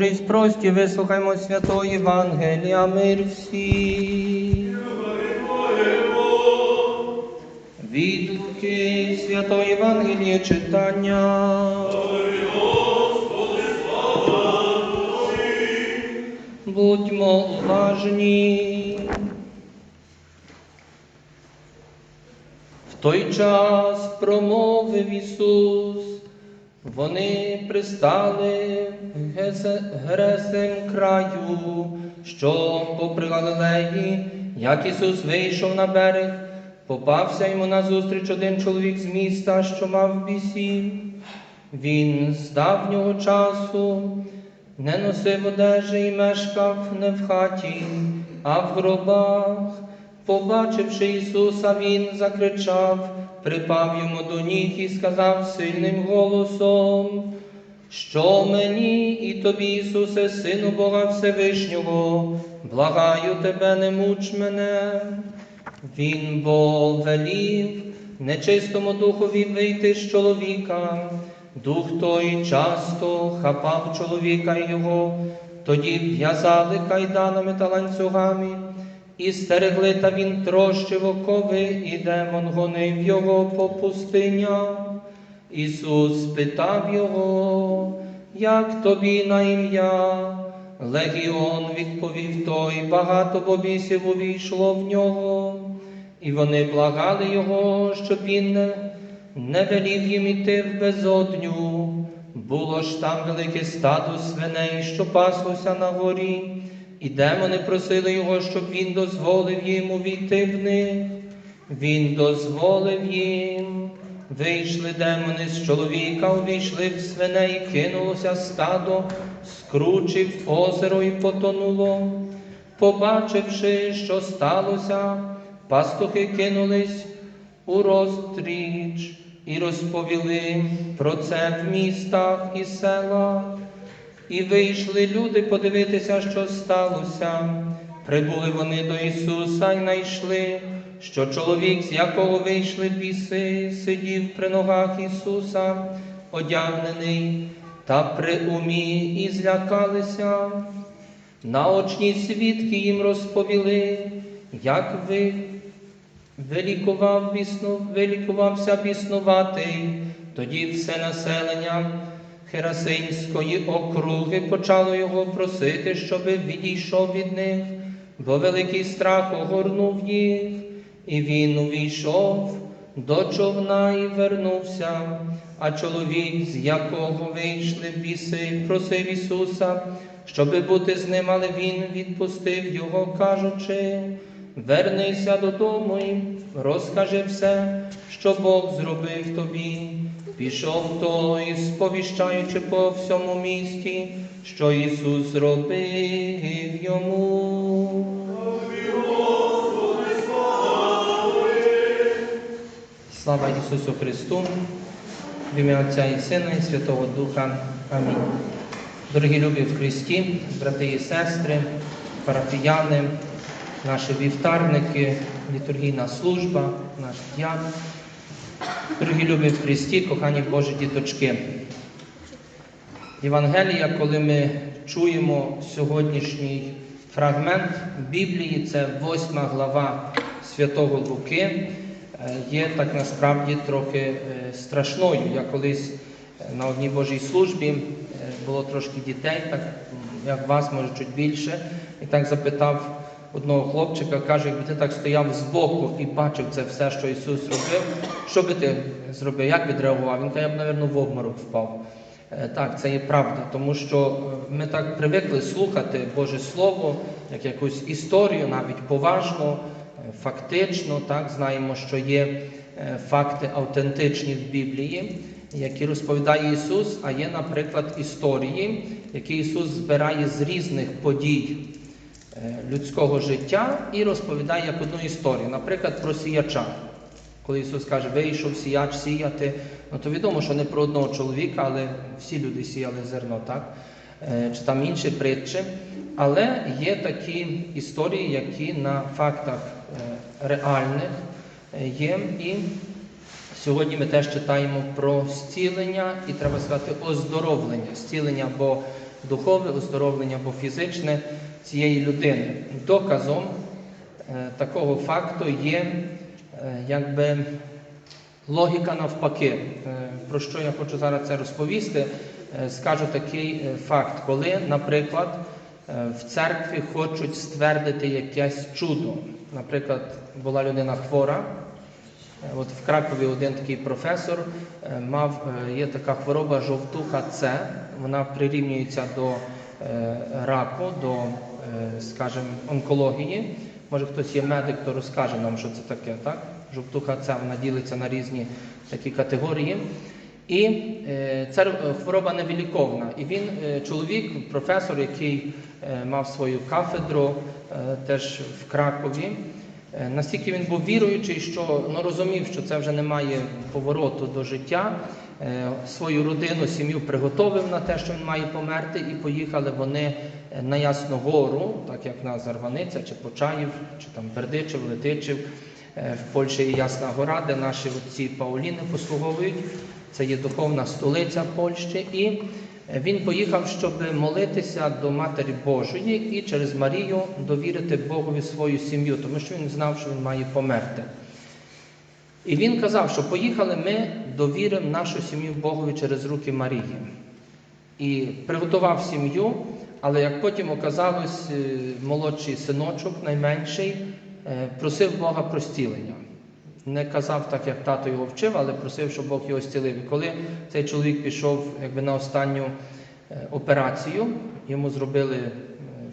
Премудрість прості, вислухаймо святої Євангелія, мир всім. Від Луки Святої Євангелії читання. Будьмо уважні. В той час промовив Ісус, вони пристали Гересим краю, що попри Галилеї, як Ісус вийшов на берег, попався йому назустріч один чоловік з міста, що мав бісів. Він з давнього часу не носив одежі і мешкав не в хаті, а в гробах. Побачивши Ісуса, Він закричав, припав йому до ніг і сказав сильним голосом, що мені і тобі, Ісусе, Сину Бога Всевишнього, благаю тебе, не муч мене. Він бо велів нечистому духові вийти з чоловіка. Дух той часто хапав чоловіка його, тоді в'язали кайданами та ланцюгами, і стерегли, та він трощив окови, і демон гонив його по пустиням. Ісус спитав його, як тобі на ім'я? Легіон відповів той, багато бобісів увійшло в нього, і вони благали його, щоб він не велів їм іти в безодню. Було ж там велике стадо свиней, що паслося на горі, і демони просили його, щоб він дозволив їм увійти в них. Він дозволив їм. Вийшли демони з чоловіка, увійшли в свиней, кинулося стадо, скручив озеро і потонуло. Побачивши, що сталося, пастухи кинулись у розстріч і розповіли про це в містах і селах. І вийшли люди подивитися, що сталося. Прибули вони до Ісуса і знайшли, що чоловік, з якого вийшли біси, сидів при ногах Ісуса, одягнений та при умі, і злякалися. Наочні свідки їм розповіли, як ви вилікував бісно, вилікувався біснуватий, тоді все населення Херасинської округи почало його просити, щоб відійшов від них, бо великий страх огорнув їх, і він увійшов до човна і вернувся. А чоловік, з якого вийшли біси, просив Ісуса, щоби бути з ним, але Він відпустив його, кажучи, вернися додому і розкажи все, що Бог зробив тобі. Пішов той, сповіщаючи по всьому місті, що Ісус зробив йому. Слава Ісусу Христу, в ім'я Отця і Сина, і Святого Духа. Амінь. Дорогі любі в Христі, брати і сестри, парафіяни, наші вівтарники, літургійна служба, наш дяк. Дорогі любі в Христі, кохані Божі діточки. Євангелія, коли ми чуємо сьогоднішній фрагмент Біблії, це восьма глава Святого Луки, є так насправді трохи е, страшною. Я колись е, на одній Божій службі е, було трошки дітей, так як вас, може, чуть більше, і так запитав одного хлопчика, каже, якби ти так стояв збоку і бачив це все, що Ісус робив, що би ти зробив, як відреагував? Він каже, я б, мабуть, в обморок впав. Е, Так, це є правда, тому що е, ми так привикли слухати Боже Слово, як якусь історію, навіть поважно, е, фактично, так, знаємо, що є е, факти автентичні в Біблії, які розповідає Ісус, а є, наприклад, історії, які Ісус збирає з різних подій е, людського життя і розповідає як одну історію, наприклад, про сіяча. Коли Ісус каже, вийшов сіяч сіяти, ну то відомо, що не про одного чоловіка, але всі люди сіяли зерно, так? Е, Чи там інші притчі. Але є такі історії, які на фактах реальних е, є. І сьогодні ми теж читаємо про зцілення і треба сказати оздоровлення. Зцілення, бо духовне оздоровлення або фізичне цієї людини. Доказом е, такого факту є е, якби логіка навпаки. Е, Про що я хочу зараз це розповісти? Е, Скажу такий е, факт, коли, наприклад, е, в церкві хочуть ствердити якесь чудо. Наприклад, була людина хвора. Е, От в Кракові один такий професор е, мав, е, є така хвороба жовтуха С, вона прирівнюється до раку, до, скажімо, онкології. Може хтось є медик, то розкаже нам, що це таке, так? Жовтуха С, вона ділиться на різні такі категорії. І е, ця е, хвороба невиліковна. І він, е, чоловік, професор, який мав свою кафедру теж в Кракові, Настільки він був віруючий, що ну, розумів, що це вже немає повороту до життя. Свою родину, сім'ю приготовив на те, що він має померти, і поїхали вони на Ясну Гору, так як на Зарваниця, чи Почаїв, чи там Бердичев, Летичів. В Польщі є Ясна Гора, де наші отці Пауліни послуговують. Це є духовна столиця Польщі. І е, він поїхав, щоб молитися до Матері Божої і через Марію довірити Богові свою сім'ю, тому що він знав, що він має померти. І він казав, що поїхали ми довіримо нашу сім'ю Богові через руки Марії. І приготував сім'ю, але як потім оказалось, е, молодший синочок, найменший, е, просив Бога про зцілення. Не казав так, як тато його вчив, але просив, щоб Бог його зцілив. І коли цей чоловік пішов якби, на останню е, операцію, йому зробили е,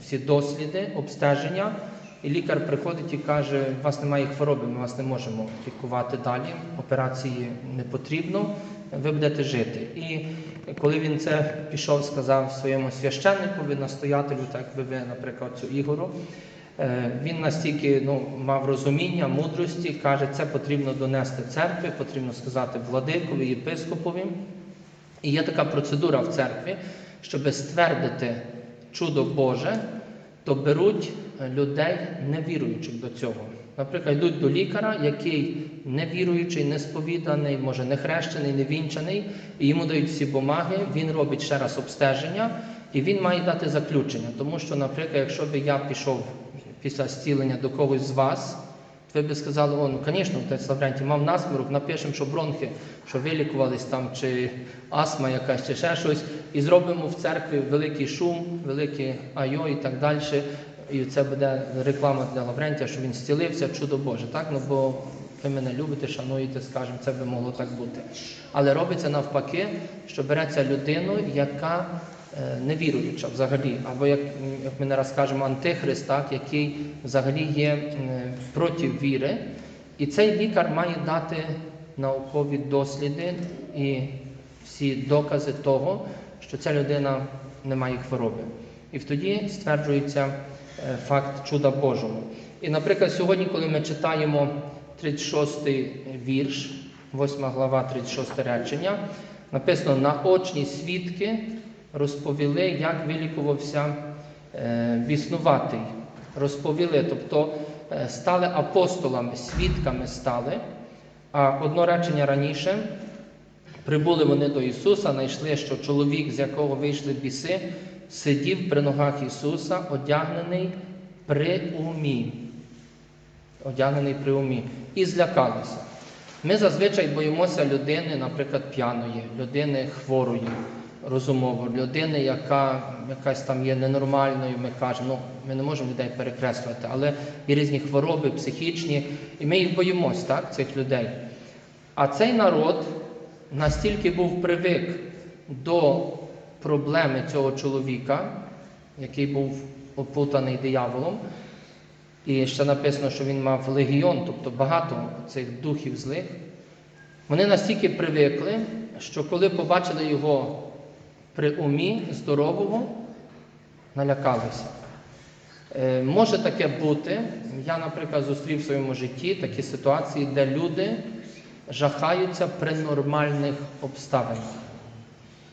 всі досліди, обстеження, і лікар приходить і каже: у вас немає хвороби, ми вас не можемо лікувати далі, операції не потрібно, ви будете жити. І коли він це пішов, сказав своєму священникові, настоятелю, так би ви, наприклад, цю Ігору, він настільки ну, мав розуміння, мудрості, каже, це потрібно донести церкві, потрібно сказати владикові, єпископові. І є така процедура в церкві, щоб ствердити чудо Боже, то беруть е, людей невіруючих до цього. Наприклад, йдуть до лікаря, який невіруючий, несповіданий, може не хрещений, не вінчаний, і йому дають всі бумаги, він робить ще раз обстеження, і він має дати заключення. Тому що, наприклад, якщо б я пішов після зцілення до когось з вас, ви б сказали, о, ну, звісно, отець Лаврентій мав насморок, напишемо, що бронхи, що вилікувались там, чи астма якась, чи ще щось, і зробимо в церкві великий шум, велике айо і так далі. І це буде реклама для Лаврентія, що він зцілився, чудо Боже, так? Ну бо ви мене любите, шануєте, скажемо, це би могло так бути. Але робиться навпаки, що береться людину, яка е, невіруюча взагалі, або як, ми не раз кажемо, антихрист, так, який взагалі є проти віри. І цей лікар має дати наукові досліди і всі докази того, що ця людина не має хвороби. І тоді стверджується е, факт чуда Божого. І, наприклад, сьогодні, коли ми читаємо 36-й вірш, 8 глава, 36 речення, написано: наочні свідки розповіли, як вилікувався е, біснуватий. Розповіли, тобто е, стали апостолами, свідками стали. А одно речення раніше прибули вони до Ісуса, знайшли, що чоловік, з якого вийшли біси, сидів при ногах Ісуса, одягнений при умі. Одягнений при умі. І злякалися. Ми зазвичай боїмося людини, наприклад, п'яної, людини хворої, розумово, людини, яка якась там є ненормальною, ми кажемо, ну, ми не можемо людей перекреслювати, але є різні хвороби, психічні, і ми їх боїмось, так, цих людей. А цей народ настільки був привик до проблеми цього чоловіка, який був опутаний дияволом, і ще написано, що він мав легіон, тобто багато цих духів злих. Вони настільки привикли, що коли побачили його при умі здорового, налякалися. Е, може таке бути. Я, наприклад, зустрів в своєму житті такі ситуації, де люди жахаються при нормальних обставинах.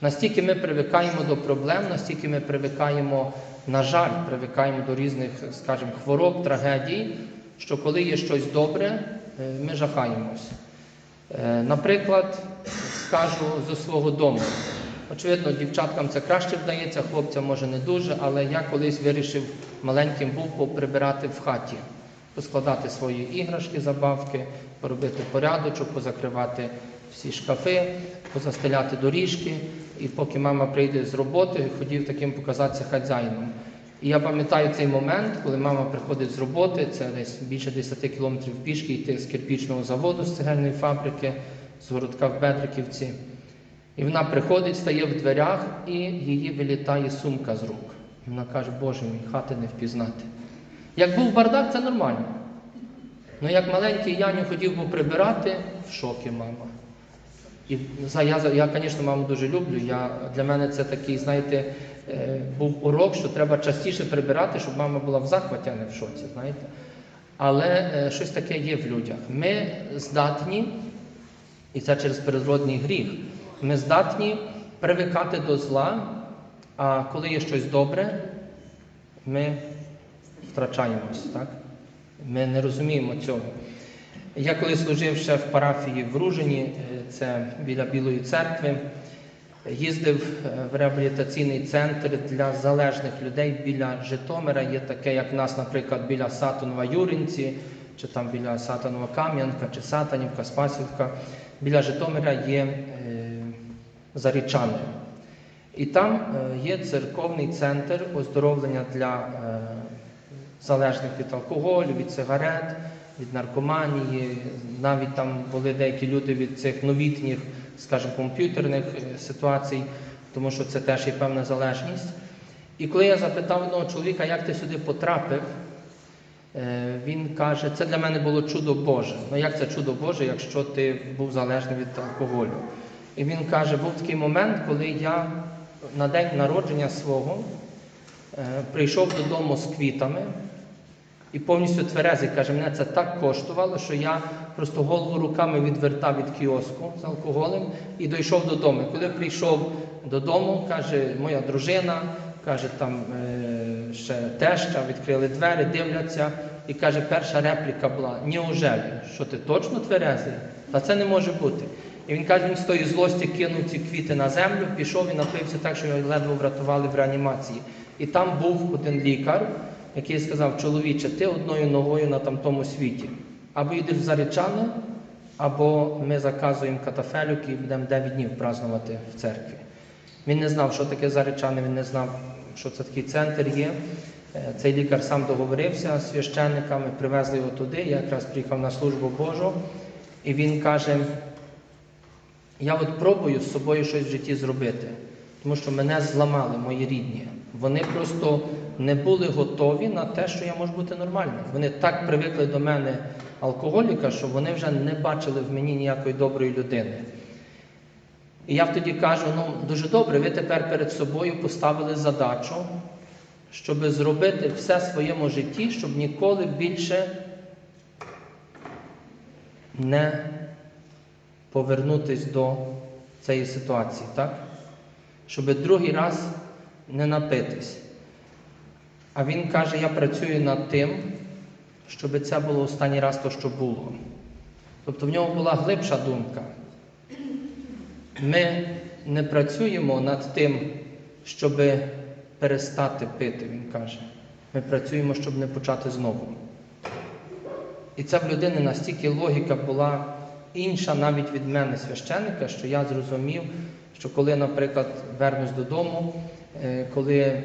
Настільки ми привикаємо до проблем, настільки ми привикаємо, на жаль, привикаємо до різних, скажімо, хвороб, трагедій, що коли є щось добре, е, ми жахаємось. Е, Наприклад, скажу зі свого дому. Очевидно, дівчаткам це краще вдається, хлопцям може не дуже, але я колись вирішив маленьким був поприбирати в хаті, поскладати свої іграшки, забавки, поробити порядочок, позакривати всі шкафи, позастеляти доріжки. І поки мама прийде з роботи, хотів таким показатися хазяїном. І я пам'ятаю цей момент, коли мама приходить з роботи, це десь більше 10 кілометрів пішки йти з кирпічного заводу, з цегельної фабрики, з городка в Бедриківці. І вона приходить, стає в дверях, і її вилітає сумка з рук. І Вона каже, Боже мій, хати не впізнати. Як був бардак, це нормально. Ну як маленький Яню хотів би прибирати, в шокі мама. І я, я, звісно, маму дуже люблю. Я, для мене це такий, знаєте, е, був урок, що треба частіше прибирати, щоб мама була в захваті, а не в шоці. знаєте. Але е, щось таке є в людях. Ми здатні, і це через природний гріх, ми здатні привикати до зла, а коли є щось добре, ми втрачаємось. Так? Ми не розуміємо цього. Я коли служив ще в парафії в Ружині, е, це біля Білої церкви, їздив е, в реабілітаційний центр для залежних людей біля Житомира. Є таке, як в нас, наприклад, біля Сатонова Юринці, чи там біля Сатанова Кам'янка, чи Сатанівка, Спасівка. Біля Житомира є е, Зарічани. І там е, є церковний центр оздоровлення для е, залежних від алкоголю, від сигарет, від наркоманії. Навіть там були деякі люди від цих новітніх, скажімо, комп'ютерних е, ситуацій, тому що це теж є певна залежність. І коли я запитав одного чоловіка, як ти сюди потрапив, він каже, це для мене було чудо Боже. Ну як це чудо Боже, якщо ти був залежний від алкоголю? І він каже, був такий момент, коли я на день народження свого е, прийшов додому з квітами і повністю тверезий. Каже, мене це так коштувало, що я просто голову руками відвертав від кіоску з алкоголем і дійшов додому. Коли прийшов додому, каже, моя дружина, каже, там е, ще теща, відкрили двері, дивляться, і каже, перша репліка була: Неужели, що ти точно тверезий? Та це не може бути. І він каже, він з тої злості кинув ці квіти на землю, пішов і напився так, що його ледве врятували в реанімації. І там був один лікар, який сказав, чоловіче, ти одною ногою на тамтому світі. Або йдеш в Заречани, або ми заказуємо катафелюк і будемо 9 днів празнувати в церкві. Він не знав, що таке Заречани, він не знав, що це такий центр є. Е, Цей лікар сам договорився з священниками, привезли його туди. Я якраз приїхав на службу Божу, і він каже: я от пробую з собою щось в житті зробити, тому що мене зламали мої рідні. Вони просто не були готові на те, що я можу бути нормальним. Вони так привикли до мене алкоголіка, що вони вже не бачили в мені ніякої доброї людини. І я тоді кажу: ну дуже добре, ви тепер перед собою поставили задачу, щоб зробити все в своєму житті, щоб ніколи більше не повернутись до цієї ситуації, так? Щоб другий раз не напитись. А він каже: я працюю над тим, щоб це було останній раз то, що було. Тобто в нього була глибша думка. Ми не працюємо над тим, щоб перестати пити, він каже. Ми працюємо, щоб не почати знову. І це в людини настільки логіка була інша навіть від мене, священника, що я зрозумів, що коли, наприклад, вернусь додому, е, коли е,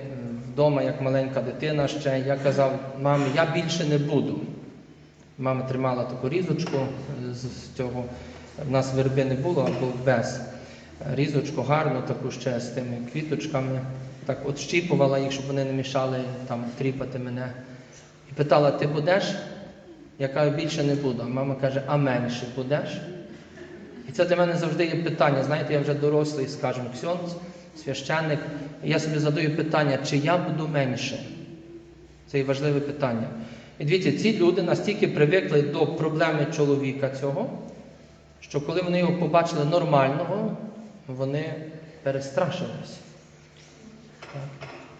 вдома, як маленька дитина ще, я казав, мамі, я більше не буду. Мама тримала таку різочку е, з цього. В нас верби не було, а був без. Різочку гарну, таку ще з тими квіточками. Так от щіпувала їх, щоб вони не мішали там тріпати мене. І питала, ти будеш? Я кажу, більше не буду. А мама каже, а менше будеш? І це для мене завжди є питання. Знаєте, я вже дорослий, скажімо, ксьонц, священник. І я собі задаю питання, чи я буду менше? Це є важливе питання. І дивіться, ці люди настільки привикли до проблеми чоловіка цього, що коли вони його побачили нормального, вони перестрашились.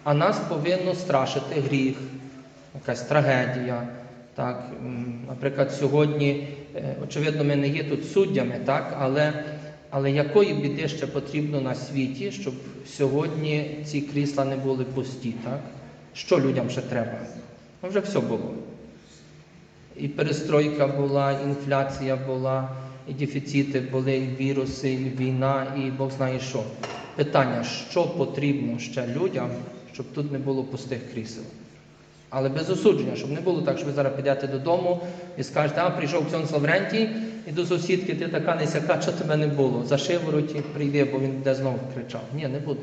А нас повинно страшити гріх, якась трагедія. Так, наприклад, сьогодні, е, очевидно, ми не є тут суддями, так, але Але якої біди ще потрібно на світі, щоб сьогодні ці крісла не були пусті, так? Що людям ще треба? Ну, вже все було. І перестройка була, і інфляція була, і дефіцити були, і віруси, і війна, і Бог знає що. Питання, що потрібно ще людям, щоб тут не було пустих крісел. Але без осудження, щоб не було так, що ви зараз підете додому і скажете, а прийшов ксьон Лаврентій, і до сусідки ти така не сяка, що тебе не було. За шивороті прийди, бо він буде знову кричав. Ні, не буде.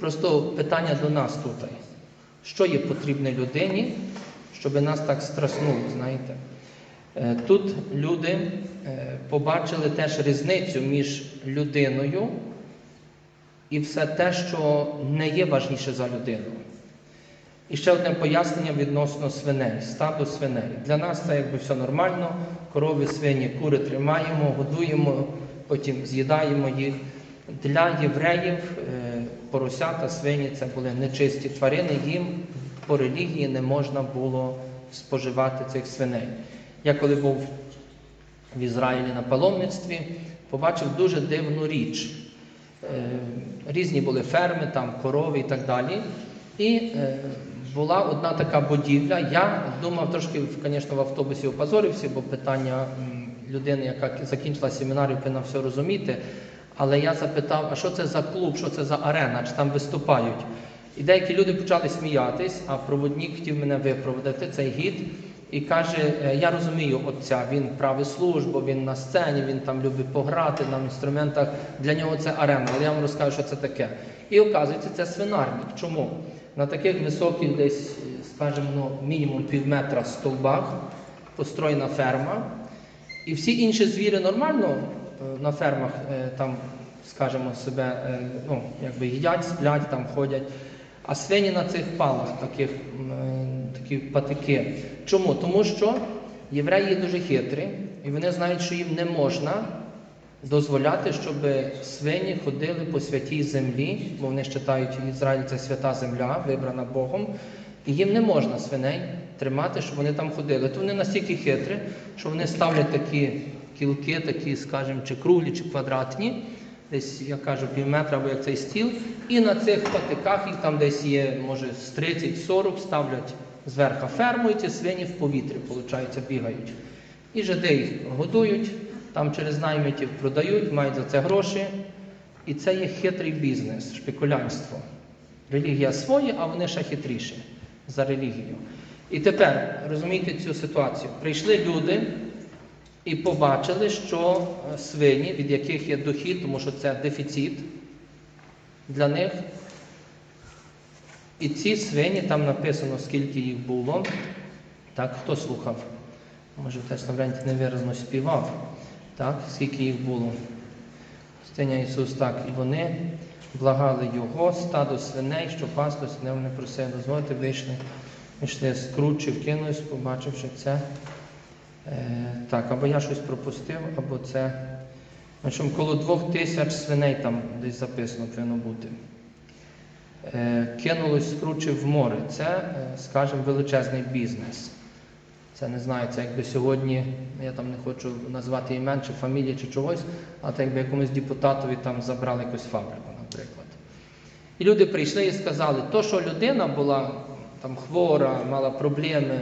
Просто питання до нас тут. Що є потрібне людині, щоб нас так страснуло, знаєте? Е, Тут люди е, побачили теж різницю між людиною і все те, що не є важніше за людину. І ще одне пояснення відносно свиней, стадо свиней. Для нас це якби все нормально. Корови, свині, кури тримаємо, годуємо, потім з'їдаємо їх. Для євреїв е, поросята, свині це були нечисті тварини, їм по релігії не можна було споживати цих свиней. Я коли був в Ізраїлі на паломництві, побачив дуже дивну річ. Е, Різні були ферми, там корови і так далі. І е, була одна така будівля. Я думав трошки, звісно, в автобусі опозорився, бо питання людини, яка закінчила семінарію, повинна все розуміти. Але я запитав, а що це за клуб, що це за арена, чи там виступають? І деякі люди почали сміятись, а проводник хотів мене випроводити, цей гід, і каже: «Е, я розумію отця, він править службу, він на сцені, він там любить пограти на інструментах. Для нього це арена, але я вам розкажу, що це таке. І оказується, це свинарник. Чому? На таких високих, десь, скажімо, ну, мінімум пів метра стовбах построєна ферма. І всі інші звірі нормально е, на фермах е, там, скажімо, себе ну, якби їдять, сплять, там ходять. А свині на цих палах, таких, такі патики. Чому? Тому що євреї дуже хитрі, і вони знають, що їм не можна дозволяти, щоб свині ходили по святій землі, бо вони вважають, Ізраїль це свята земля, вибрана Богом. І їм не можна свиней тримати, щоб вони там ходили. То вони настільки хитрі, що вони ставлять такі кілки, такі, скажімо, чи круглі, чи квадратні, десь, я кажу, пів метра або як цей стіл, і на цих патиках їх там десь є, може, з 30-40 ставлять зверху ферму, і ці свині в повітрі, виходить, бігають. І жиди їх годують, там через наймитів продають, мають за це гроші. І це є хитрий бізнес, шпекулянство. Релігія своя, а вони ще хитріші за релігію. І тепер розумієте цю ситуацію. Прийшли люди і побачили, що е, свині, від яких є дохід, тому що це дефіцит для них. І ці свині, там написано, скільки їх було. Так, хто слухав? Може, теж Лаврентій невиразно співав. Так, скільки їх було. Стиня Ісус так, і вони благали Його, стадо свиней, що пасло свиней, вони просили дозволити, вийшли, вийшли з кручі, вкинулись, побачивши це. Е, так, або я щось пропустив, або це. Причому коло двох тисяч свиней там десь записано повинно бути. Е, кинулось з в море. Це, е, скажімо, величезний бізнес. Це не знаю, це якби сьогодні, я там не хочу назвати імен чи фамілії чи чогось, а так якби якомусь депутатові там забрали якусь фабрику, наприклад. І люди прийшли і сказали, то, що людина була там хвора, мала проблеми,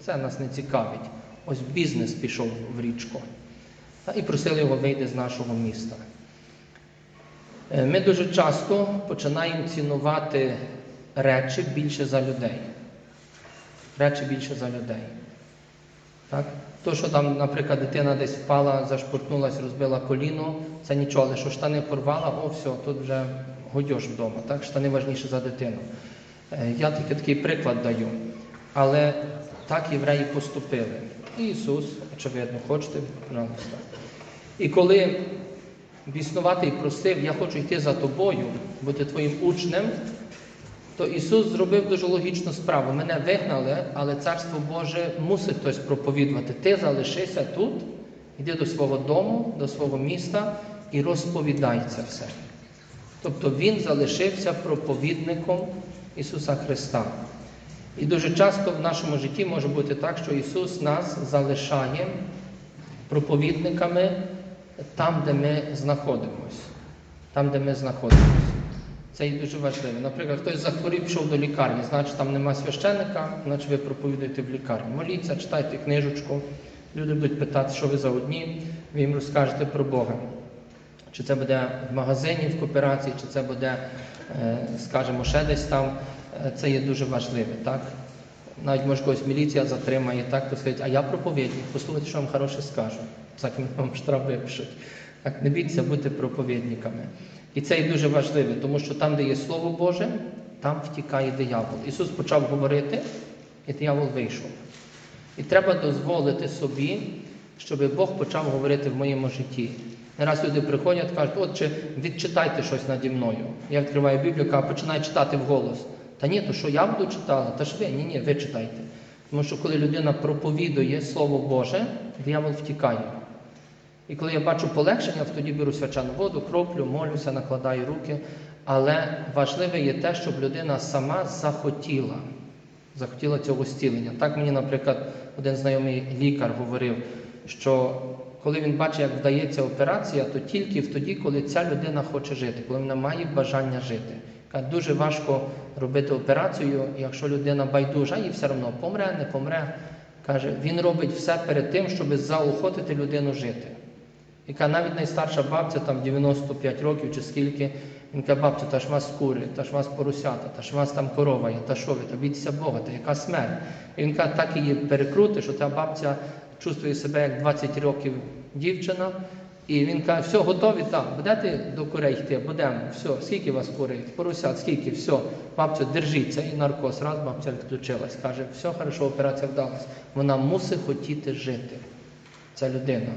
це нас не цікавить. Ось бізнес пішов в річку. І просили його вийти з нашого міста. Е, Ми дуже часто починаємо цінувати речі більше за людей. Речі більше за людей. Так? То, що там, наприклад, дитина десь впала, зашпортнулась, розбила коліно, це нічого, але що штани порвала, о, все, тут вже годьош вдома. Так? Штани важніше за дитину. Е, Я тільки такий приклад даю. Але так євреї поступили. І Ісус, очевидно, хочете, пожалуйста. І коли біснуватий просив, я хочу йти за тобою, бути твоїм учнем, то Ісус зробив дуже логічну справу. Мене вигнали, але Царство Боже мусить хтось проповідувати. Ти залишися тут, йди до свого дому, до свого міста і розповідай це все. Тобто Він залишився проповідником Ісуса Христа. І дуже часто в нашому житті може бути так, що Ісус нас залишає проповідниками там, де ми знаходимося. Там, де ми знаходимося. Це є дуже важливо. Наприклад, хтось захворів, пішов до лікарні, значить там нема священника, значить ви проповідуєте в лікарні. Моліться, читайте книжечку. Люди будуть питати, що ви за одні, ви їм розкажете про Бога. Чи це буде в магазині, в кооперації, чи це буде, е, скажімо, ще десь там. Е, Це є дуже важливе, так? Навіть може когось міліція затримає, так, то сказать, а я проповідник, послухайте, що вам хороше скажу. Так вам штраф випишуть. Так, не бійтеся бути проповідниками. І це є дуже важливо, тому що там, де є Слово Боже, там втікає диявол. Ісус почав говорити, і диявол вийшов. І треба дозволити собі, щоб Бог почав говорити в моєму житті. Не раз люди приходять кажуть, отче, відчитайте щось наді мною. Я відкриваю Біблію, кажу, починаю читати вголос. Та ні, то що я буду читала? Та ж ви, ні, ні, ви читайте. Тому що коли людина проповідує Слово Боже, диявол втікає. І коли я бачу полегшення, тоді беру свячану воду, кроплю, молюся, накладаю руки. Але важливе є те, щоб людина сама захотіла, захотіла цього зцілення. Так мені, наприклад, один знайомий лікар говорив, що коли він бачить, як вдається операція, то тільки тоді, коли ця людина хоче жити, коли вона має бажання жити. Дуже важко робити операцію, якщо людина байдужа і все одно помре, не помре. Каже, він робить все перед тим, щоб заохотити людину жити. Каже, навіть найстарша бабця, там 95 років чи скільки, він каже, бабця, та ж вас кури, та ж вас поросята, та ж вас там корова є, та що ви, та бійтеся Бога, та яка смерть. І він каже, так її перекрути, що та бабця чувствує себе як 20 років дівчина. І він каже, все, готові там, будете до курей йти, будемо, все, скільки вас курей, поросят, скільки, все, бабця, держіться, і наркоз, раз бабця відключилась, каже, все, хорошо, операція вдалась. Вона мусить хотіти жити, ця людина.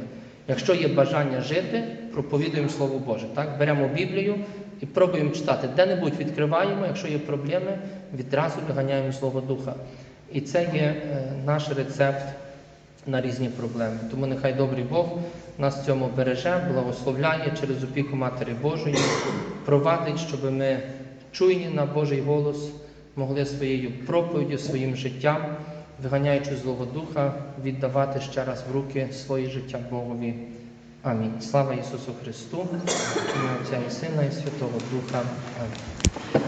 Якщо є бажання жити, проповідуємо Слово Боже. Так? Беремо Біблію і пробуємо читати. Де-небудь відкриваємо, якщо є проблеми, відразу виганяємо Слово Духа. І це є е, наш рецепт на різні проблеми. Тому нехай добрий Бог нас в цьому береже, благословляє через опіку Матері Божої, провадить, щоб ми чуйні на Божий голос могли своєю проповіддю, своїм життям, виганяючи злого духа, віддавати ще раз в руки своє життя Богові. Амінь. Слава Ісусу Христу, Отця і Сина, і Святого Духа. Амінь.